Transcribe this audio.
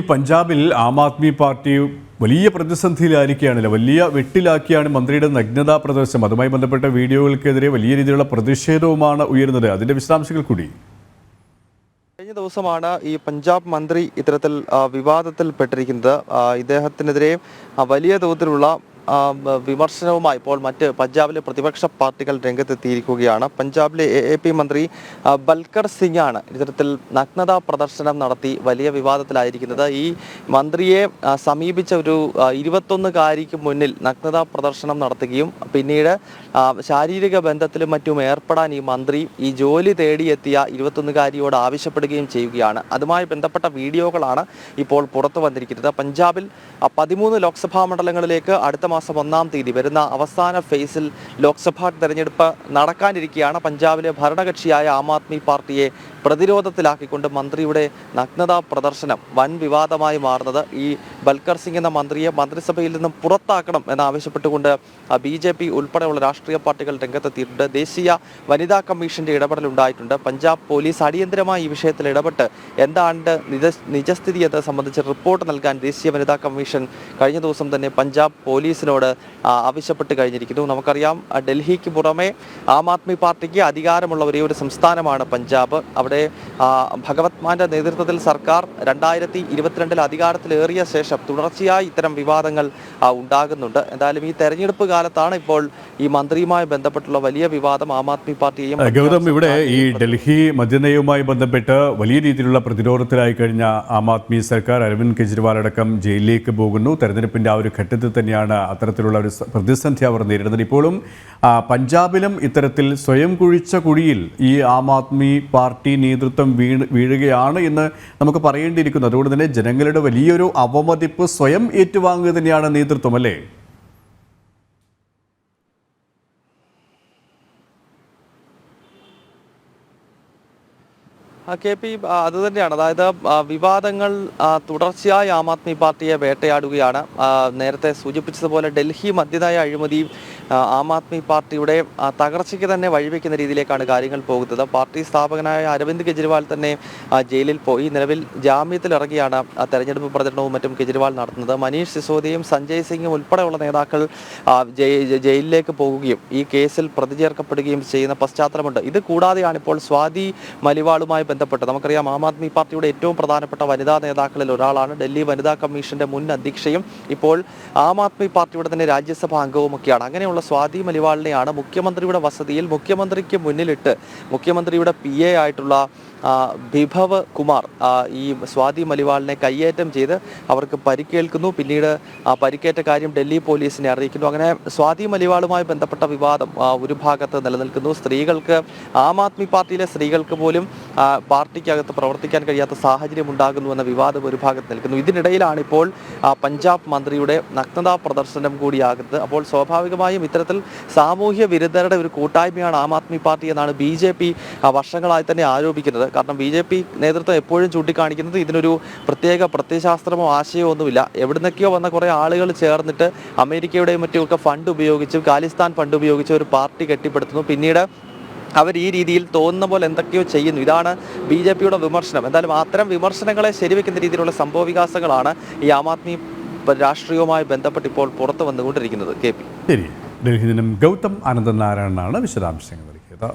പഞ്ചാബിൽ ആം ആദ്മി പാർട്ടി വലിയ പ്രതിസന്ധിയിലായിരിക്കുകയാണല്ലോ? വലിയ വെട്ടിലാക്കിയാണ് മന്ത്രിയുടെ നഗ്നതാ പ്രദർശനം. അതുമായി ബന്ധപ്പെട്ട വീഡിയോകൾക്കെതിരെ വലിയ രീതിയിലുള്ള പ്രതിഷേധവുമാണ് ഉയരുന്നത്. അതിന്റെ വിശദാംശങ്ങൾ കൂടി. കഴിഞ്ഞ ദിവസമാണ് ഈ പഞ്ചാബ് മന്ത്രി ഇത്തരത്തിൽ വിവാദത്തിൽ വിവാദത്തിൽപ്പെട്ടിരിക്കുന്നത്. ആ, ഇദ്ദേഹത്തിനെതിരെ വലിയ തോതിലുള്ള വിമർശനവുമായി ഇപ്പോൾ മറ്റ് പഞ്ചാബിലെ പ്രതിപക്ഷ പാർട്ടികൾ രംഗത്തെത്തിയിരിക്കുകയാണ്. പഞ്ചാബിലെ എ പി മന്ത്രി ബൽക്കർ സിംഗ് ആണ് ഇത്തരത്തിൽ നഗ്നതാ പ്രദർശനം നടത്തി വലിയ വിവാദത്തിലായിരിക്കുന്നത്. ഈ മന്ത്രിയെ സമീപിച്ച ഒരു ഇരുപത്തൊന്നുകാരിക്ക് മുന്നിൽ നഗ്നതാ പ്രദർശനം നടത്തുകയും പിന്നീട് ശാരീരിക ബന്ധത്തിലും മറ്റും ഏർപ്പെടാൻ ഈ മന്ത്രി ഈ ജോലി തേടിയെത്തിയ ഇരുപത്തൊന്നുകാരിയോട് ആവശ്യപ്പെടുകയും ചെയ്യുകയാണ്. അതുമായി ബന്ധപ്പെട്ട വീഡിയോകളാണ് ഇപ്പോൾ പുറത്തു വന്നിരിക്കുന്നത്. പഞ്ചാബിൽ പതിമൂന്ന് ലോക്സഭാ മണ്ഡലങ്ങളിലേക്ക് അടുത്ത മാസം ഒന്നാം തീയതി വരുന്ന അവസാന ഫേസിൽ ലോക്സഭാ തെരഞ്ഞെടുപ്പ് നടക്കാനിരിക്കെയാണ് പഞ്ചാബിലെ ഭരണകക്ഷിയായ ആം ആദ്മി പാർട്ടിയെ പ്രതിരോധത്തിലാക്കിക്കൊണ്ട് മന്ത്രിയുടെ നഗ്നതാ പ്രദർശനം. വൻ വിവാദമായി മാറുന്നത് ഈ ബൽക്കർ സിംഗ് എന്ന മന്ത്രിയെ മന്ത്രിസഭയിൽ നിന്നും പുറത്താക്കണം എന്നാവശ്യപ്പെട്ടുകൊണ്ട് ബി ജെ പി ഉൾപ്പെടെയുള്ള രാഷ്ട്രീയ പാർട്ടികൾ രംഗത്തെത്തിയിട്ടുണ്ട്. ദേശീയ വനിതാ കമ്മീഷന്റെ ഇടപെടലുണ്ടായിട്ടുണ്ട് പഞ്ചാബ് പോലീസ് അടിയന്തരമായി ഈ വിഷയത്തിൽ ഇടപെട്ട് എന്താണ് നിജ നിജസ്ഥിതി എന്നത് സംബന്ധിച്ച് റിപ്പോർട്ട് നൽകാൻ ദേശീയ വനിതാ കമ്മീഷൻ കഴിഞ്ഞ ദിവസം തന്നെ പഞ്ചാബ് പോലീസിനോട് ആ, ആവശ്യപ്പെട്ട് കഴിഞ്ഞിരിക്കുന്നു. നമുക്കറിയാം ഡൽഹിക്ക് പുറമെ ആം ആദ്മി പാർട്ടിക്ക് അധികാരമുള്ള ഒരേ ഒരു സംസ്ഥാനമാണ് പഞ്ചാബ്. അവിടെ ഭഗവത് മാന്റെ നേതൃത്വത്തിൽ സർക്കാർ രണ്ടായിരത്തി ഇരുപത്തിരണ്ടിൽ അധികാരത്തിലേറിയ ശേഷം തുടർച്ചയായി ഇത്തരം വിവാദങ്ങൾ ഉണ്ടാകുന്നുണ്ട്. എന്തായാലും ഈ തെരഞ്ഞെടുപ്പ് കാലത്താണ് ഇപ്പോൾ ഈ മന്ത്രിയുമായി ബന്ധപ്പെട്ടുള്ള വലിയ വിവാദം ആം ആദ്മി പാർട്ടിയെയും ഗൗതം ഇവിടെ ഈ ഡൽഹി മദ്യനയവുമായി ബന്ധപ്പെട്ട് വലിയ രീതിയിലുള്ള പ്രതിരോധത്തിലായി കഴിഞ്ഞ ആം ആദ്മി സർക്കാർ അരവിന്ദ് കെജ്രിവാൾ അടക്കം ജയിലിലേക്ക് പോകുന്നു. തെരഞ്ഞെടുപ്പിന്റെ ആ ഒരു ഘട്ടത്തിൽ തന്നെയാണ് അത്തരത്തിലുള്ള ഒരു പ്രതിസന്ധി അവർ നേരിടുന്നത് ഇപ്പോഴും പഞ്ചാബിലും ഇത്തരത്തിൽ സ്വയം കുഴിച്ച കുഴിയിൽ ഈ ആം ആദ്മി പാർട്ടി നേതൃത്വം വീണ് വീഴുകയാണ് എന്ന് നമുക്ക് പറയേണ്ടിയിരിക്കുന്നു. അതുകൊണ്ട് തന്നെ ജനങ്ങളുടെ വലിയൊരു അവമതിപ്പ് സ്വയം ഏറ്റുവാങ്ങുക തന്നെയാണ് നേതൃത്വം അല്ലേ? കെ പി അത് തന്നെയാണ്. അതായത് വിവാദങ്ങൾ തുടർച്ചയായി ആം ആദ്മി പാർട്ടിയെ വേട്ടയാടുകയാണ്. നേരത്തെ സൂചിപ്പിച്ചതുപോലെ ഡൽഹി മദ്യനയ അഴിമതി ആ, ആദ്മി പാർട്ടിയുടെ തകർച്ചയ്ക്ക് തന്നെ വഴിവെക്കുന്ന രീതിയിലേക്കാണ് കാര്യങ്ങൾ പോകുന്നത്. പാർട്ടി സ്ഥാപകനായ അരവിന്ദ് കെജ്രിവാൾ തന്നെ ജയിലിൽ പോയി നിലവിൽ ജാമ്യത്തിൽ ഇറങ്ങിയാണ്. തെരഞ്ഞെടുപ്പ് പ്രചരണവും മറ്റും കെജ്രിവാൾ നടത്തുന്നത്. മനീഷ് സിസോദിയും സഞ്ജയ് സിംഗും ഉൾപ്പെടെയുള്ള നേതാക്കൾ ജയിലിലേക്ക് പോകുകയും ഈ കേസിൽ പ്രതി ചേർക്കപ്പെടുകയും ചെയ്യുന്ന പശ്ചാത്തലമുണ്ട്. ഇത് കൂടാതെയാണ് ഇപ്പോൾ സ്വാതി മലിവാളുമായി ബന്ധപ്പെട്ട് നമുക്കറിയാം ആം ആദ്മി പാർട്ടിയുടെ ഏറ്റവും പ്രധാനപ്പെട്ട വനിതാ നേതാക്കളിൽ ഒരാളാണ്. ഡൽഹി വനിതാ കമ്മീഷന്റെ മുൻ അധ്യക്ഷയും ഇപ്പോൾ ആം ആദ്മി പാർട്ടിയുടെ തന്നെ രാജ്യസഭാ അംഗവുമൊക്കെയാണ്. അങ്ങനെയുള്ള സ്വാതി മലിവാളിനെയാണ് മുഖ്യമന്ത്രിയുടെ വസതിയിൽ മുഖ്യമന്ത്രിക്ക് മുന്നിലിട്ട് മുഖ്യമന്ത്രിയുടെ പി എ ആയിട്ടുള്ള വിഭവ് കുമാർ ഈ സ്വാതി മലിവാളിനെ കയ്യേറ്റം ചെയ്ത് അവർക്ക് പരിക്കേൽക്കുന്നു. പിന്നീട് പരിക്കേറ്റ കാര്യം ഡൽഹി പോലീസിനെ അറിയിക്കുന്നു. അങ്ങനെ സ്വാതി മലിവാളുമായി ബന്ധപ്പെട്ട വിവാദം ഒരു ഭാഗത്ത് നിലനിൽക്കുന്നു. സ്ത്രീകൾക്ക് ആം ആദ്മി പാർട്ടിയിലെ സ്ത്രീകൾക്ക് പോലും പാർട്ടിക്കകത്ത് പ്രവർത്തിക്കാൻ കഴിയാത്ത സാഹചര്യം ഉണ്ടാകുന്നു എന്ന വിവാദം ഒരു ഭാഗത്ത് നിൽക്കുന്നു. ഇതിനിടയിലാണ് ഇപ്പോൾ പഞ്ചാബ് മന്ത്രിയുടെ നഗ്നതാ പ്രദർശനം കൂടിയാകുന്നത്. അപ്പോൾ സ്വാഭാവികമായും ഇത്തരത്തിൽ സാമൂഹ്യ വിരുദ്ധരുടെ ഒരു കൂട്ടായ്മയാണ് ആം ആദ്മി പാർട്ടി എന്നാണ് ബി ജെ പി വർഷങ്ങളായി തന്നെ ആരോപിക്കുന്നത്. കാരണം ബി ജെ പി നേതൃത്വം എപ്പോഴും ചൂണ്ടിക്കാണിക്കുന്നത് ഇതിനൊരു പ്രത്യേക പ്രത്യയശാസ്ത്രമോ ആശയമോ ഒന്നുമില്ല. എവിടുന്നൊക്കെയോ വന്ന കുറേ ആളുകൾ ചേർന്നിട്ട് അമേരിക്കയുടെയും മറ്റുമൊക്കെ ഫണ്ട് ഉപയോഗിച്ച് ഖാലിസ്ഥാൻ ഫണ്ട് ഉപയോഗിച്ച് ഒരു പാർട്ടി കെട്ടിപ്പടുത്തുന്നു. പിന്നീട് അവർ ഈ രീതിയിൽ തോന്നുന്ന പോലെ എന്തൊക്കെയോ ചെയ്യുന്നു. ഇതാണ് ബി ജെ പിയുടെ വിമർശനം. എന്തായാലും അത്തരം വിമർശനങ്ങളെ ശരിവെക്കുന്ന രീതിയിലുള്ള സംഭവ വികാസങ്ങളാണ് ഈ ആം ആദ്മി രാഷ്ട്രീയവുമായി ബന്ധപ്പെട്ട് ഇപ്പോൾ പുറത്തു വന്നുകൊണ്ടിരിക്കുന്നത്. K P. ശരി. ഡൽഹിയിൽ നിന്നും ഗൗതം അനന്തനാരായണനാണ് വിശദാംശങ്ങൾ നൽകിയത്.